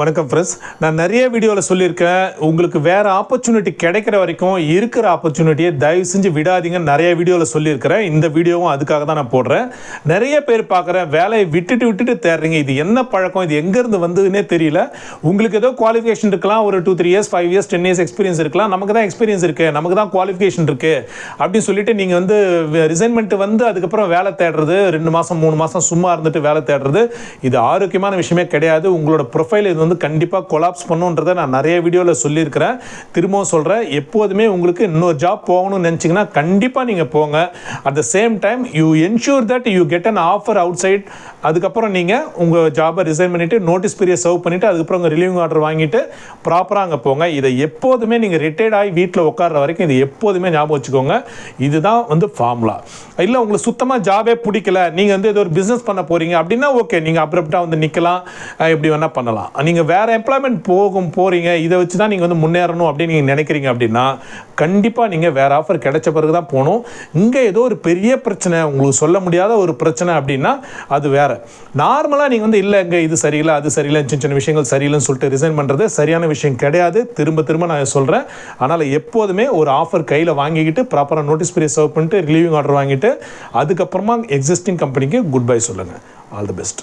வணக்கம் ஃப்ரெண்ட்ஸ் நான் நிறைய வீடியோவில் சொல்லியிருக்கேன். உங்களுக்கு வேறு ஆப்பர்ச்சுனிட்டி கிடைக்கிற வரைக்கும் இருக்கிற ஆப்பர்ச்சுனிட்டியை தயவு செஞ்சு விடாதீங்க. நிறைய வீடியோவில் சொல்லியிருக்கிறேன். இந்த வீடியோவும் அதுக்காக தான் நான் போடுறேன். நிறைய பேர் பார்க்குறேன். வேலையை விட்டுட்டு விட்டுட்டு தேடுறீங்க. இது என்ன பழக்கம்? இது எங்கேருந்து வந்ததுன்னே தெரியல. உங்களுக்கு ஏதோ குவாலிஃபிகேஷன் இருக்கலாம். ஒரு two three years five years ten years experience இருக்கலாம். நமக்கு தான் எக்ஸ்பீரியன்ஸ் இருக்குது நமக்கு தான் குவாலிஃபிகேஷன் இருக்குது அப்படின்னு சொல்லிட்டு நீங்கள் வந்து ரிசைன்மெண்ட் வந்து அதுக்கப்புறம் வேலை தேடுறது ரெண்டு மாதம் மூணு மாதம் சும்மா இருந்துட்டு வேலை தேடுறது இது ஆரோக்கியமான விஷயமே கிடையாது. உங்களோட ப்ரொஃபைல் இது வந்து கண்டிப்பாக கொலாப்ஸ் பண்ணுன்றதை நான் நிறைய வீடியோவில் சொல்லியிருக்கிறேன். திரும்பவும் சொல்கிறேன் எப்போதுமே உங்களுக்கு இன்னொரு ஜாப் போகணும்னு நினச்சிங்கன்னா கண்டிப்பாக நீங்கள் போங்க. At the same time you ensure that you get an offer outside அதுக்கப்புறம் நீங்கள் உங்கள் ஜாபை ரிசைன் பண்ணிவிட்டு நோட்டீஸ் பீரியட் சர்வ் பண்ணிவிட்டு அதுக்கப்புறம் உங்கள் ரிலீவிங் ஆர்டர் வாங்கிட்டு ப்ராப்பராக அங்கே போங்க. இதை எப்போதுமே நீங்கள் ரிட்டையர்ட் ஆகி வீட்டில் உட்கார்ற வரைக்கும் இது எப்போதுமே ஞாபகம் வச்சுக்கோங்க. இதுதான் வந்து ஃபார்முலா இல்லை உங்களுக்கு சுத்தமாக ஜாபே பிடிக்கல நீங்கள் வந்து ஏதோ ஒரு பிஸ்னஸ் பண்ண போகிறீங்க அப்படின்னா ஓகே நீங்கள் அப்ரப்டாக வந்து நிற்கலாம் எப்படி வேணால் பண்ணலாம். நீங்கள் நீங்கள் வேறு எம்ப்ளாய்மெண்ட் போகும் போகிறீங்க இதை வச்சு தான் நீங்கள் வந்து முன்னேறணும் அப்படின்னு நீங்கள் நினைக்கிறீங்க அப்படின்னா கண்டிப்பாக நீங்கள் வேறு ஆஃபர் கிடைச்ச பிறகு தான் போகணும். இங்கே ஏதோ ஒரு பெரிய பிரச்சனை உங்களுக்கு சொல்ல முடியாத ஒரு பிரச்சனை அப்படின்னா அது வேறு. நார்மலாக நீங்கள் வந்து இல்லை இங்கே இது சரியில்லை அது சரியில்லை சின்ன சின்ன விஷயங்கள் சரியில்லைன்னு சொல்லிட்டு ரிசைன் பண்ணுறது சரியான விஷயம் கிடையாது. திரும்ப திரும்ப நான் சொல்கிறேன் அதனால் எப்போதுமே ஒரு ஆஃபர் கையில் வாங்கிக்கிட்டு ப்ராப்பராக நோட்டீஸ் பீரியட் சர்வ் பண்ணிட்டு ரிலீவிங் ஆர்டர் வாங்கிட்டு அதுக்கப்புறமா எக்ஸிஸ்டிங் கம்பெனிக்கு குட் பை சொல்லுங்கள் ஆல் தி பெஸ்ட்